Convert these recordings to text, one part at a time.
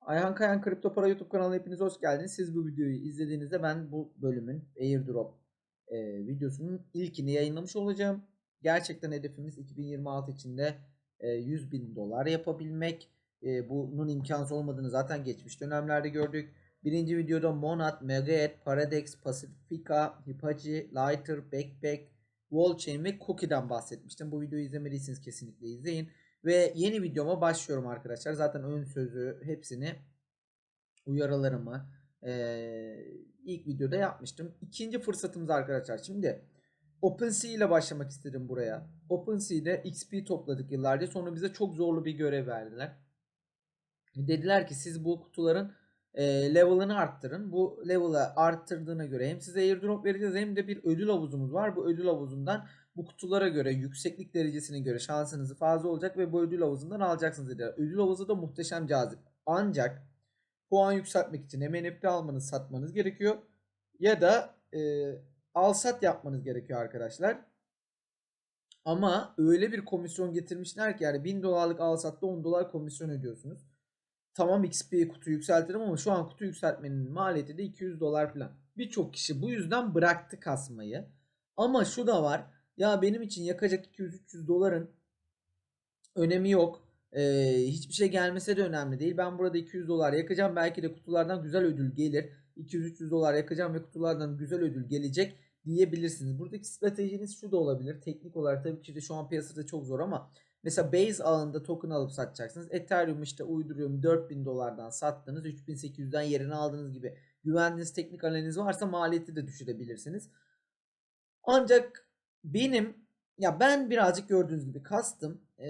Ayhan Kayan Kripto Para YouTube kanalına hepiniz hoş geldiniz. Siz bu videoyu izlediğinizde ben bu bölümün airdrop e, videosunun ilkini yayınlamış olacağım. Gerçekten hedefimiz 2026 içinde e, 100 bin dolar yapabilmek. E, bunun imkansız olmadığını zaten geçmiş dönemlerde gördük. Birinci videoda Monad, Megaet, Paradex, Pacifica, Hitachi, Lighter, Backpack, Wallchain ve Cookie'den bahsetmiştim. Bu videoyu izlemediyseniz kesinlikle izleyin. Ve yeni videoma başlıyorum arkadaşlar. Zaten ön sözü hepsini uyarılarımı eee, ilk videoda yapmıştım. İkinci fırsatımız arkadaşlar. Şimdi OpenSea ile başlamak istedim buraya. OpenSea'de XP topladık yıllarca. Sonra bize çok zorlu bir görev verdiler. Dediler ki siz bu kutuların e, level'ını arttırın. Bu level'ı arttırdığına göre hem size airdrop vereceğiz hem de bir ödül havuzumuz var. Bu ödül havuzundan bu kutulara göre yükseklik derecesine göre şansınız fazla olacak ve bu ödül havuzundan alacaksınız dediler. Ödül havuzu da muhteşem cazip. Ancak puan yükseltmek için hem NFT almanız satmanız gerekiyor ya da e, al sat yapmanız gerekiyor arkadaşlar. Ama öyle bir komisyon getirmişler ki yani 1000 dolarlık al satta 10 dolar komisyon ödüyorsunuz. Tamam XP kutu yükseltirim ama şu an kutu yükseltmenin maliyeti de 200 dolar falan. Birçok kişi bu yüzden bıraktı kasmayı. Ama şu da var. Ya benim için yakacak 200-300 doların önemi yok. Ee, hiçbir şey gelmese de önemli değil. Ben burada 200 dolar yakacağım. Belki de kutulardan güzel ödül gelir. 200-300 dolar yakacağım ve kutulardan güzel ödül gelecek diyebilirsiniz. Buradaki stratejiniz şu da olabilir. Teknik olarak tabii ki de şu an piyasada çok zor ama mesela base ağında token alıp satacaksınız. Ethereum işte uyduruyorum 4000 dolardan sattınız. 3800'den yerini aldığınız gibi güvendiğiniz teknik analiz varsa maliyeti de düşürebilirsiniz. Ancak benim ya ben birazcık gördüğünüz gibi kastım. Ee,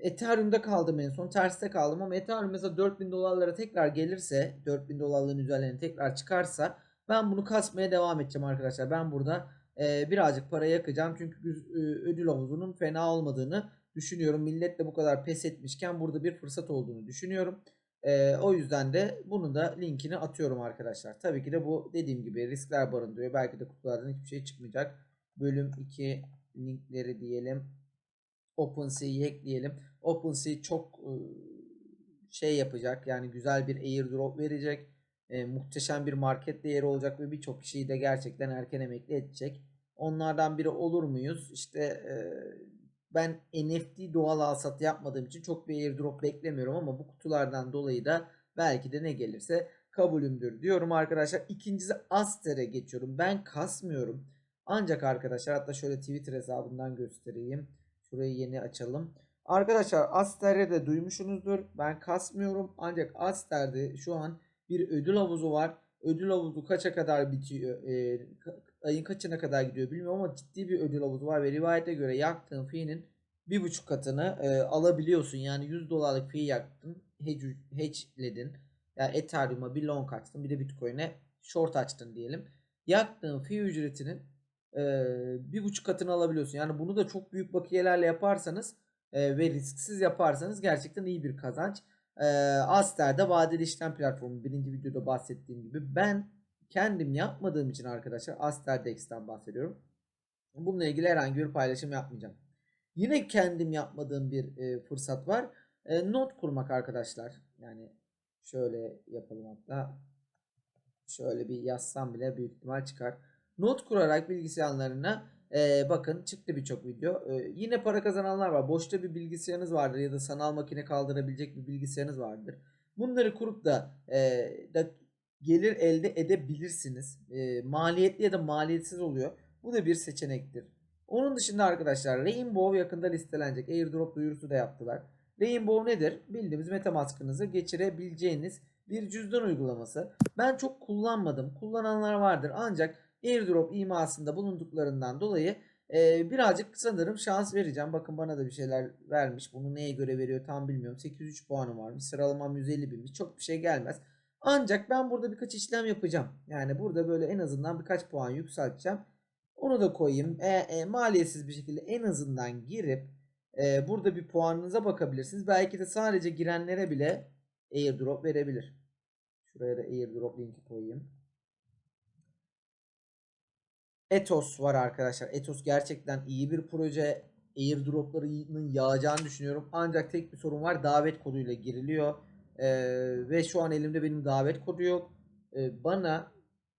Ethereum'da kaldım en son. Terste kaldım ama Ethereum mesela 4000 dolarlara tekrar gelirse 4000 dolarların üzerlerine tekrar çıkarsa ben bunu kasmaya devam edeceğim arkadaşlar. Ben burada e, birazcık para yakacağım. Çünkü e, ödül havuzunun fena olmadığını düşünüyorum. Millet de bu kadar pes etmişken burada bir fırsat olduğunu düşünüyorum. E, o yüzden de bunu da linkini atıyorum arkadaşlar. Tabii ki de bu dediğim gibi riskler barındırıyor. Belki de kutulardan hiçbir şey çıkmayacak. Bölüm 2 linkleri diyelim. OpenSea'yi ekleyelim. OpenSea çok e, şey yapacak. Yani güzel bir airdrop verecek. E, muhteşem bir market değeri olacak ve birçok kişiyi de gerçekten erken emekli edecek. Onlardan biri olur muyuz? İşte e, ben NFT doğal alsat yapmadığım için çok bir airdrop beklemiyorum ama bu kutulardan dolayı da belki de ne gelirse kabulümdür diyorum arkadaşlar. İkincisi Aster'e geçiyorum. Ben kasmıyorum. Ancak arkadaşlar hatta şöyle Twitter hesabından göstereyim. Şurayı yeni açalım. Arkadaşlar Aster'e de duymuşsunuzdur. Ben kasmıyorum. Ancak Aster'de şu an bir ödül havuzu var. Ödül havuzu kaça kadar bitiyor? e, ayın kaçına kadar gidiyor bilmiyorum ama ciddi bir ödül havuzu var ve rivayete göre yaktığın fiinin bir buçuk katını e, alabiliyorsun. Yani 100 dolarlık fi yaktın, hedge, hedgeledin. Yani Ethereum'a bir long açtın, bir de Bitcoin'e short açtın diyelim. Yaktığın fi ücretinin bir buçuk katını alabiliyorsun. Yani bunu da çok büyük bakiyelerle yaparsanız ve risksiz yaparsanız gerçekten iyi bir kazanç. Aster'de vadeli işlem platformu birinci videoda bahsettiğim gibi ben kendim yapmadığım için arkadaşlar Aster Dex'ten bahsediyorum. Bununla ilgili herhangi bir paylaşım yapmayacağım. Yine kendim yapmadığım bir e, fırsat var. E, not kurmak arkadaşlar. Yani şöyle yapalım hatta. Şöyle bir yazsam bile büyük ihtimal çıkar. Not kurarak bilgisayarlarına e, bakın çıktı birçok video. E, yine para kazananlar var. Boşta bir bilgisayarınız vardır ya da sanal makine kaldırabilecek bir bilgisayarınız vardır. Bunları kurup da, e, da gelir elde edebilirsiniz. E, maliyetli ya da maliyetsiz oluyor. Bu da bir seçenektir. Onun dışında arkadaşlar Rainbow yakında listelenecek. Airdrop duyurusu da yaptılar. Rainbow nedir? Bildiğimiz Metamask'ınızı geçirebileceğiniz bir cüzdan uygulaması. Ben çok kullanmadım. Kullananlar vardır. Ancak airdrop imasında bulunduklarından dolayı e, birazcık sanırım şans vereceğim. Bakın bana da bir şeyler vermiş. Bunu neye göre veriyor tam bilmiyorum. 803 puanım varmış. Sıralamam 150 binmiş. Çok bir şey gelmez. Ancak ben burada birkaç işlem yapacağım. Yani burada böyle en azından birkaç puan yükselteceğim. Onu da koyayım. E, e, maliyetsiz bir şekilde en azından girip e, burada bir puanınıza bakabilirsiniz. Belki de sadece girenlere bile airdrop verebilir. Şuraya da airdrop linki koyayım. Ethos var arkadaşlar. Ethos gerçekten iyi bir proje. Airdroplarının yağacağını düşünüyorum. Ancak tek bir sorun var. Davet koduyla giriliyor. Ee, ve şu an elimde benim davet kodu yok. Ee, bana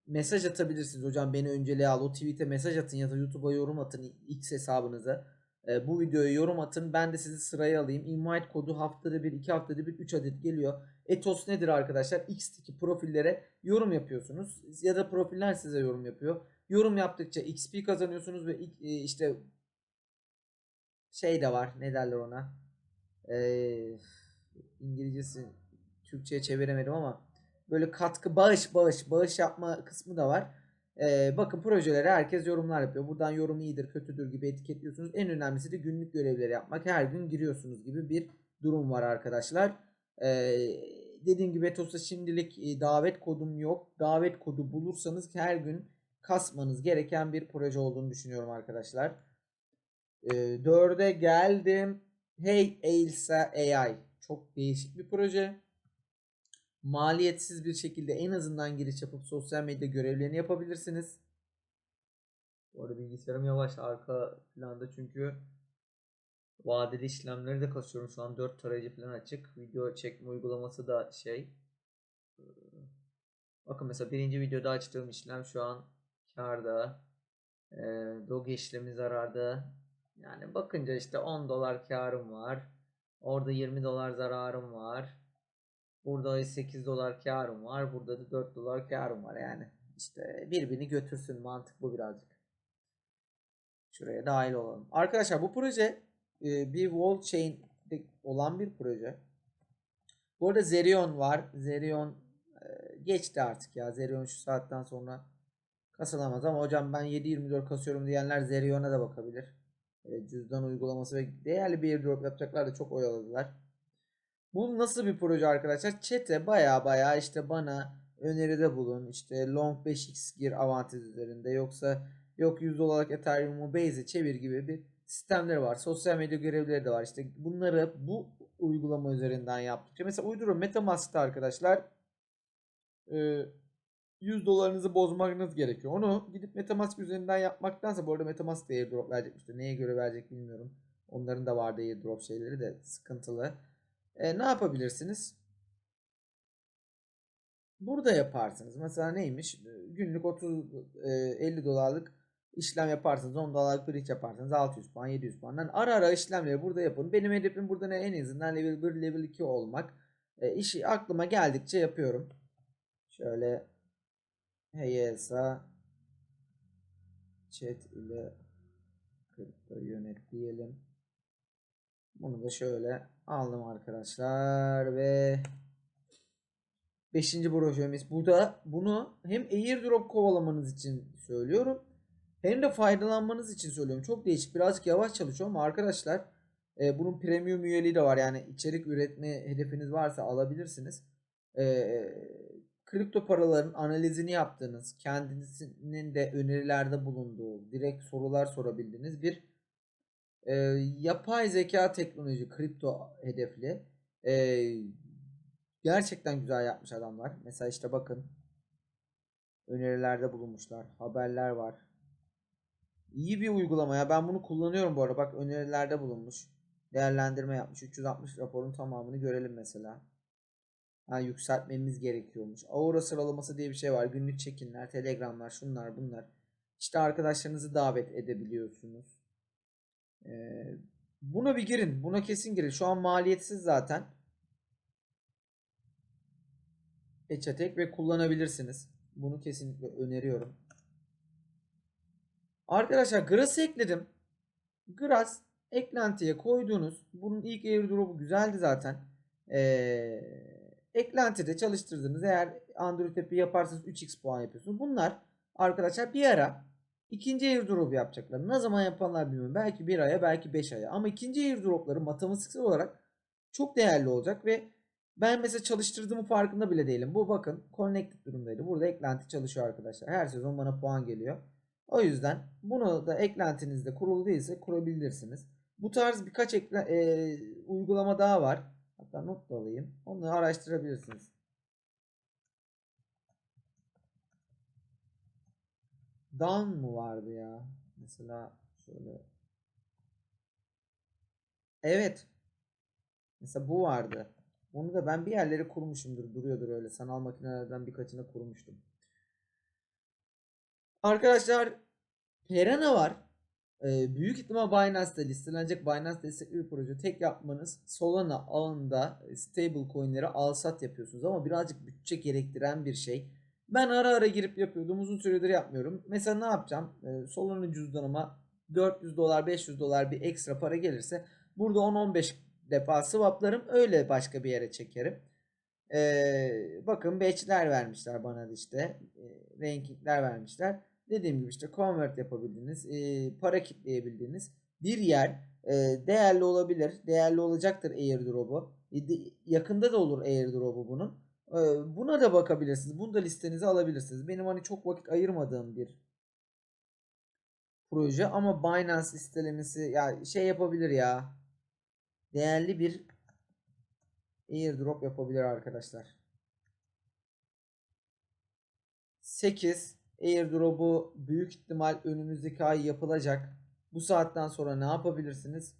mesaj atabilirsiniz. Hocam beni önceliğe al. O tweet'e mesaj atın ya da YouTube'a yorum atın X hesabınıza. Ee, bu videoya yorum atın. Ben de sizi sıraya alayım. Invite kodu haftada bir, iki haftada bir, 3 adet geliyor. Etos nedir arkadaşlar? X'teki profillere yorum yapıyorsunuz. Ya da profiller size yorum yapıyor. Yorum yaptıkça XP kazanıyorsunuz ve e, işte şey de var. Ne derler ona? Ee, İngilizcesi Türkçe'ye çeviremedim ama böyle katkı bağış bağış bağış yapma kısmı da var. Ee, bakın projelere herkes yorumlar yapıyor. Buradan yorum iyidir, kötüdür gibi etiketliyorsunuz. En önemlisi de günlük görevleri yapmak. Her gün giriyorsunuz gibi bir durum var arkadaşlar. Ee, dediğim gibi Etos'ta şimdilik e, davet kodum yok. Davet kodu bulursanız her gün kasmanız gereken bir proje olduğunu düşünüyorum arkadaşlar. Ee, 4'e geldim. Hey Ailsa AI. Çok değişik bir proje. Maliyetsiz bir şekilde en azından giriş yapıp sosyal medya görevlerini yapabilirsiniz. Bu arada bilgisayarım yavaş arka planda çünkü vadeli işlemleri de kasıyorum. Şu an 4 tarayıcı falan açık. Video çekme uygulaması da şey. Bakın mesela birinci videoda açtığım işlem şu an karda. Ee, Doge işlemi zararda. Yani bakınca işte 10 dolar karım var. Orada 20 dolar zararım var. Burada 8 dolar karım var. Burada da 4 dolar karım var yani. İşte birbirini götürsün mantık bu birazcık. Şuraya dahil olalım. Arkadaşlar bu proje e, bir wall chain'de olan bir proje. Bu arada Zerion var. Zerion e, geçti artık ya. Zerion şu saatten sonra kasılamaz ama hocam ben 7.24 kasıyorum diyenler Zerion'a da bakabilir. E, cüzdan uygulaması ve değerli bir airdrop yapacaklar da çok oyaladılar. Bu nasıl bir proje arkadaşlar? Çete baya baya işte bana öneride bulun. İşte long 5x gir avantaj üzerinde yoksa yok 100 dolarlık Ethereum'u Base'e çevir gibi bir sistemleri var. Sosyal medya görevleri de var. İşte bunları bu uygulama üzerinden yaptıkça mesela uyduruyorum Metamask'ta arkadaşlar e, 100 dolarınızı bozmanız gerekiyor. Onu gidip Metamask üzerinden yapmaktansa bu arada Metamask da airdrop verecek işte neye göre verecek bilmiyorum. Onların da vardı airdrop şeyleri de sıkıntılı. E, ne yapabilirsiniz? Burada yaparsınız. Mesela neymiş? E, Günlük 30 e, 50 dolarlık işlem yaparsınız. 10 dolarlık bridge yaparsınız. 600 puan, 700 puandan. Ara ara işlemleri burada yapın. Benim hedefim burada ne? En azından level 1, level 2 olmak. E, işi aklıma geldikçe yapıyorum. Şöyle Heyesa chat ile kripto yönet diyelim. Bunu da şöyle aldım arkadaşlar ve 5. projemiz. Burada bunu hem airdrop kovalamanız için söylüyorum hem de faydalanmanız için söylüyorum. Çok değişik. Birazcık yavaş çalışıyor ama arkadaşlar e, bunun premium üyeliği de var. Yani içerik üretme hedefiniz varsa alabilirsiniz. E, kripto paraların analizini yaptığınız, kendisinin de önerilerde bulunduğu, direkt sorular sorabildiğiniz bir e, yapay zeka teknoloji kripto hedefli. E, gerçekten güzel yapmış adamlar. Mesela işte bakın önerilerde bulunmuşlar. Haberler var. İyi bir uygulama ya. Ben bunu kullanıyorum bu arada. Bak önerilerde bulunmuş. Değerlendirme yapmış. 360 raporun tamamını görelim mesela. Ha, yükseltmemiz gerekiyormuş. Aura sıralaması diye bir şey var. Günlük çekinler, telegramlar, şunlar bunlar. İşte arkadaşlarınızı davet edebiliyorsunuz. Ee, buna bir girin. Buna kesin girin. Şu an maliyetsiz zaten. Echatek ve kullanabilirsiniz. Bunu kesinlikle öneriyorum. Arkadaşlar Grass'ı ekledim. Grass eklentiye koyduğunuz bunun ilk airdrop'u güzeldi zaten. Ee, eklentide çalıştırdığınız eğer Android app'i yaparsanız 3x puan yapıyorsunuz. Bunlar arkadaşlar bir ara ikinci airdrop yapacaklar. Ne zaman yapanlar bilmiyorum. Belki bir aya belki 5 aya. Ama ikinci airdropları matematiksel olarak çok değerli olacak ve ben mesela çalıştırdığımı farkında bile değilim. Bu bakın connected durumdaydı. Burada eklenti çalışıyor arkadaşlar. Her sezon bana puan geliyor. O yüzden bunu da eklentinizde kurulu değilse kurabilirsiniz. Bu tarz birkaç ekle, e, uygulama daha var. Hatta not da alayım. Onları araştırabilirsiniz. Down mı vardı ya? Mesela şöyle. Evet. Mesela bu vardı. Onu da ben bir yerlere kurmuşumdur. Duruyordur öyle. Sanal makinelerden birkaçına kurmuştum. Arkadaşlar Herana var. Ee, büyük ihtimal Binance'de listelenecek Binance destekli bir proje. Tek yapmanız Solana ağında stable coin'leri al sat yapıyorsunuz ama birazcık bütçe gerektiren bir şey. Ben ara ara girip yapıyordum. Uzun süredir yapmıyorum. Mesela ne yapacağım? Ee, Solana cüzdanıma 400 dolar 500 dolar bir ekstra para gelirse burada 10-15 defa swaplarım. Öyle başka bir yere çekerim. Ee, bakın batch'ler vermişler bana işte. Ee, rankingler vermişler. Dediğim gibi işte convert yapabildiğiniz, e, para kitleyebildiğiniz bir yer e, değerli olabilir. Değerli olacaktır airdrop'u. E, yakında da olur airdrop'u bunun. E, buna da bakabilirsiniz. Bunu da listenize alabilirsiniz. Benim hani çok vakit ayırmadığım bir proje ama Binance listelemesi ya şey yapabilir ya. Değerli bir airdrop yapabilir arkadaşlar. 8 airdrop'u büyük ihtimal önümüzdeki ay yapılacak. Bu saatten sonra ne yapabilirsiniz?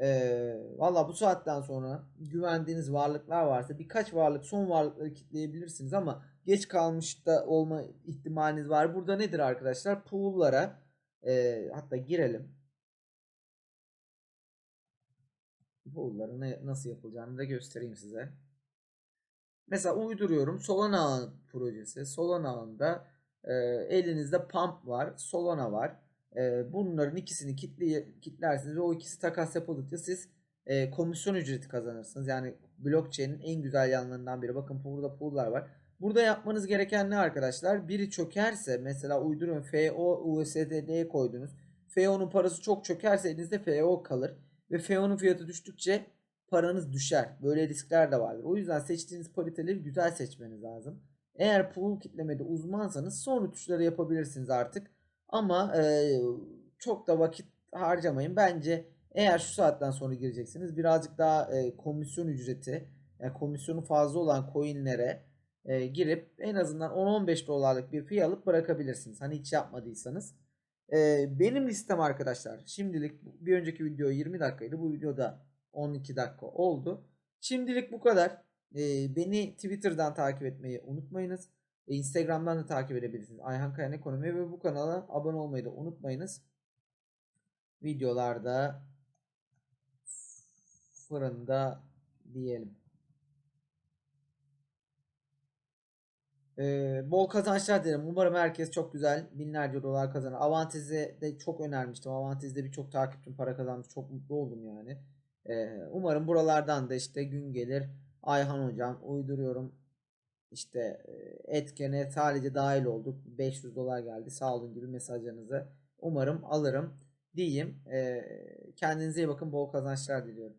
Ee, Valla bu saatten sonra güvendiğiniz varlıklar varsa birkaç varlık son varlıkları kitleyebilirsiniz ama geç kalmış da olma ihtimaliniz var. Burada nedir arkadaşlar? Pool'lara e, hatta girelim. Pool'ların ne, nasıl yapılacağını da göstereyim size. Mesela uyduruyorum. Solana projesi. Solana ağında e, elinizde pump var. Solana var. E, bunların ikisini kitle, kitlersiniz ve o ikisi takas yapıldıkça siz e, komisyon ücreti kazanırsınız. Yani blockchain'in en güzel yanlarından biri. Bakın burada pool'lar var. Burada yapmanız gereken ne arkadaşlar? Biri çökerse mesela uyduruyorum FO USDT'ye koydunuz. FO'nun parası çok çökerse elinizde FO kalır. Ve FO'nun fiyatı düştükçe paranız düşer. Böyle riskler de vardır. O yüzden seçtiğiniz pariteleri güzel seçmeniz lazım. Eğer pool kitlemede uzmansanız son tuşları yapabilirsiniz artık. Ama e, çok da vakit harcamayın. Bence eğer şu saatten sonra gireceksiniz birazcık daha e, komisyon ücreti, yani komisyonu fazla olan coinlere e, girip en azından 10-15 dolarlık bir fee alıp bırakabilirsiniz. Hani hiç yapmadıysanız. E, benim listem arkadaşlar şimdilik bir önceki video 20 dakikaydı. Bu videoda 12 dakika oldu. Şimdilik bu kadar. E, beni Twitter'dan takip etmeyi unutmayınız. E, Instagram'dan da takip edebilirsiniz. Ayhan Kayan Ekonomi ve bu kanala abone olmayı da unutmayınız. Videolarda fırında diyelim. Ee, bol kazançlar dilerim. Umarım herkes çok güzel binlerce dolar kazanır. Avantiz'e de çok önermiştim. Avantiz'de birçok takipçim para kazanmış. Çok mutlu oldum yani. Ee, umarım buralardan da işte gün gelir. Ayhan hocam uyduruyorum. İşte e, etkene sadece dahil olduk. 500 dolar geldi. Sağ olun gibi mesajlarınızı umarım alırım diyeyim. Ee, kendinize iyi bakın. Bol kazançlar diliyorum.